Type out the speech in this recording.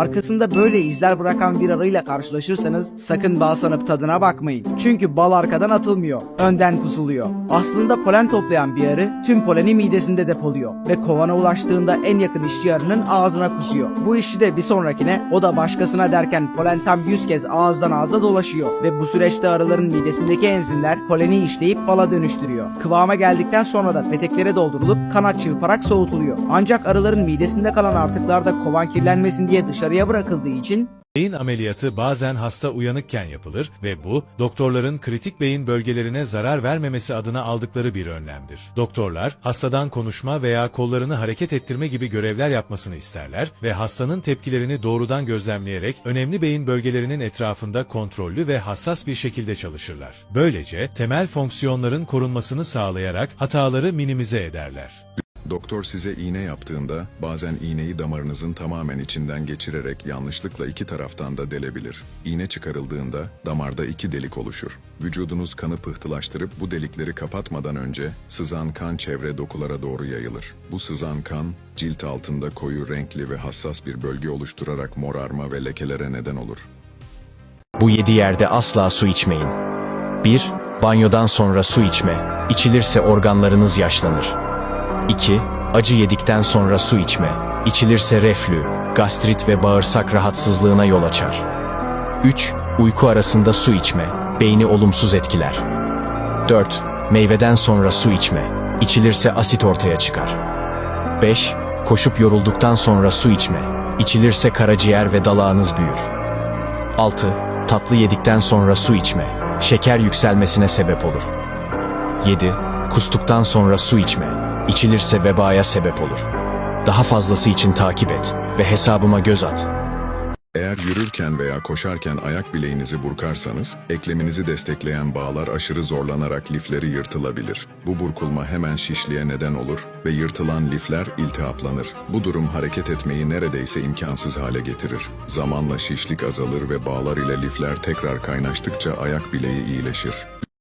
Arkasında böyle izler bırakan bir arıyla karşılaşırsanız sakın bal sanıp tadına bakmayın. Çünkü bal arkadan atılmıyor, önden kusuluyor. Aslında polen toplayan bir arı tüm poleni midesinde depoluyor ve kovana ulaştığında en yakın işçi arının ağzına kusuyor. Bu işi de bir sonrakine o da başkasına derken polen tam 100 kez ağızdan ağza dolaşıyor ve bu süreçte arıların midesindeki enzimler poleni işleyip bala dönüştürüyor. Kıvama geldikten sonra da peteklere doldurulup kanat çırparak soğutuluyor. Ancak arıların midesinde kalan artıklar da kovan kirlenmesin diye dışarıya bırakıldığı için Beyin ameliyatı bazen hasta uyanıkken yapılır ve bu, doktorların kritik beyin bölgelerine zarar vermemesi adına aldıkları bir önlemdir. Doktorlar, hastadan konuşma veya kollarını hareket ettirme gibi görevler yapmasını isterler ve hastanın tepkilerini doğrudan gözlemleyerek önemli beyin bölgelerinin etrafında kontrollü ve hassas bir şekilde çalışırlar. Böylece temel fonksiyonların korunmasını sağlayarak hataları minimize ederler. Doktor size iğne yaptığında bazen iğneyi damarınızın tamamen içinden geçirerek yanlışlıkla iki taraftan da delebilir. İğne çıkarıldığında damarda iki delik oluşur. Vücudunuz kanı pıhtılaştırıp bu delikleri kapatmadan önce sızan kan çevre dokulara doğru yayılır. Bu sızan kan cilt altında koyu renkli ve hassas bir bölge oluşturarak morarma ve lekelere neden olur. Bu yedi yerde asla su içmeyin. 1. Banyodan sonra su içme. İçilirse organlarınız yaşlanır. 2. Acı yedikten sonra su içme. İçilirse reflü, gastrit ve bağırsak rahatsızlığına yol açar. 3. Uyku arasında su içme. Beyni olumsuz etkiler. 4. Meyveden sonra su içme. İçilirse asit ortaya çıkar. 5. Koşup yorulduktan sonra su içme. İçilirse karaciğer ve dalağınız büyür. 6. Tatlı yedikten sonra su içme. Şeker yükselmesine sebep olur. 7. Kustuktan sonra su içme. İçilirse vebaya sebep olur. Daha fazlası için takip et ve hesabıma göz at. Eğer yürürken veya koşarken ayak bileğinizi burkarsanız, ekleminizi destekleyen bağlar aşırı zorlanarak lifleri yırtılabilir. Bu burkulma hemen şişliğe neden olur ve yırtılan lifler iltihaplanır. Bu durum hareket etmeyi neredeyse imkansız hale getirir. Zamanla şişlik azalır ve bağlar ile lifler tekrar kaynaştıkça ayak bileği iyileşir.